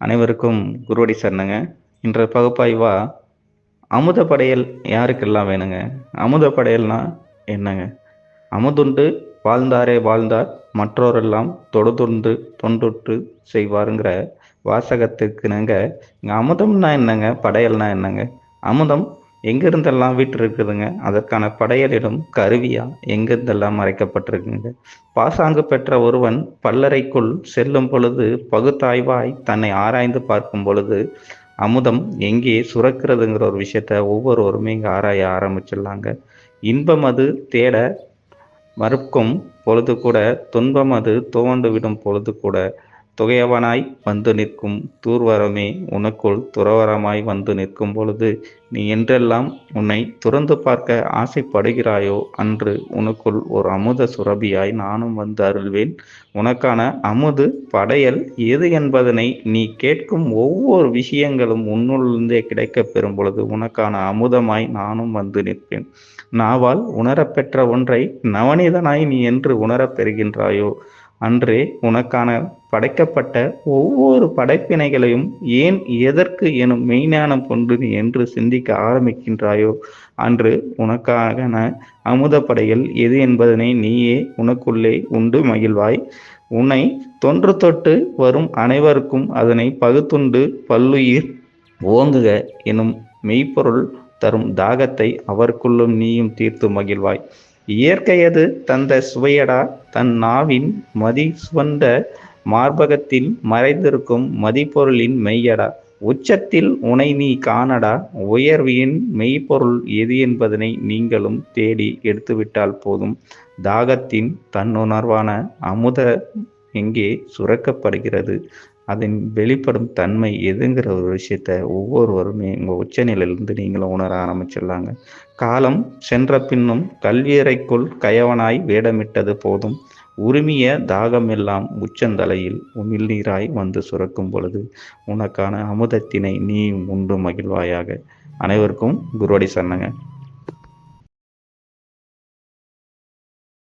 அனைவருக்கும் குருவடி சரணங்க இன்ற பகுப்பாய்வா அமுத படையல் யாருக்கெல்லாம் வேணுங்க? அமுத படையல்னா என்னங்க? அமுதுண்டு வாழ்ந்தாரே வாழ்ந்தார் மற்றோரெல்லாம் தொடுதுண்டு தொண்டுட்டு செய்வாருங்கிற வாசகத்துக்குனுங்க. இங்கே அமுதம்னா என்னங்க? படையல்னா என்னங்க? அமுதம் எங்கிருந்தெல்லாம் வீட்டு இருக்குதுங்க அதற்கான படையலிடும் கருவியா எங்கிருந்தெல்லாம் மறைக்கப்பட்டிருக்குங்க? பாசாங்கு பெற்ற ஒருவன் பல்லறைக்குள் செல்லும் பொழுது பகுத்தாய்வாய் தன்னை ஆராய்ந்து பார்க்கும் பொழுது அமுதம் எங்கே சுரக்கிறதுங்கிற ஒரு விஷயத்த ஒவ்வொருவருமே இங்கே ஆராய ஆரம்பிச்சிடலாங்க. இன்பம் அது தேட மறுக்கும் பொழுது கூட துன்பம் அது துவண்டு விடும் பொழுது கூட துகையவனாய் வந்து நிற்கும் தூர்வரமே உனக்குள் துறவரமாய் வந்து நிற்கும் பொழுது நீ என்றெல்லாம் உன்னை துறந்து பார்க்க ஆசைப்படுகிறாயோ அன்று உனக்குள் ஒரு அமுத சுரபியாய் நானும் வந்து அருள்வேன். உனக்கான அமுது படையல் எது என்பதனை நீ கேட்கும் ஒவ்வொரு விஷயங்களும் உன்னுள்ளிருந்தே கிடைக்கப் பெறும் பொழுது உனக்கான அமுதமாய் நானும் வந்து நிற்பேன். நாவால் உணரப்பெற்ற ஒன்றை நவநீதனாய் நீ என்று உணரப் பெறுகின்றாயோ அன்றே உனக்கான படைக்கப்பட்ட ஒவ்வொரு படைப்பினைகளையும் ஏன் எதற்கு எனும் மெய்ஞானம் கொண்டு நீ என்று சிந்திக்க ஆரம்பிக்கின்றாயோ? அன்று உனக்கான அமுத படைகள் எது என்பதனை நீயே உனக்குள்ளே உண்டு மகிழ்வாய். உன்னை தொன்று தொட்டு வரும் அனைவருக்கும் அதனை பகுத்துண்டு பல்லுயிர் ஓங்குக எனும் மெய்ப்பொருள் தரும் தாகத்தை அவருக்குள்ளும் நீயும் தீர்த்து மகிழ்வாய். இயற்கையது தந்த சுவையடா? தன் நாவின் மதி சுவந்த மார்பகத்தில் மறைந்திருக்கும் மதிப்பொருளின் மெய்யடா? உச்சத்தில் உனை நீ காணடா? உயர்வியின் மெய்ப்பொருள் எது என்பதனை நீங்களும் தேடி எடுத்துவிட்டால் போதும். தாகத்தின் தன்னுணர்வான அமுத எங்கே சுரக்கப்படுகிறது? அதன் வெளிப்படும் தன்மை எதுங்கிற ஒரு விஷயத்த ஒவ்வொருவருமே உங்கள் உச்சநிலையிலிருந்து நீங்களும் உணர ஆரம்பிச்சிடலாங்க. காலம் சென்ற பின்னும் கல்வியறைக்குள் கயவனாய் வேடமிட்டது போதும். உரிமைய தாகமெல்லாம் உச்சந்தலையில் உமிழ்நீராய் வந்து சுரக்கும் பொழுது உனக்கான அமுதத்தினை நீ உண்டு மகிழ்வாயாக. அனைவருக்கும் குருவடி சொன்னங்க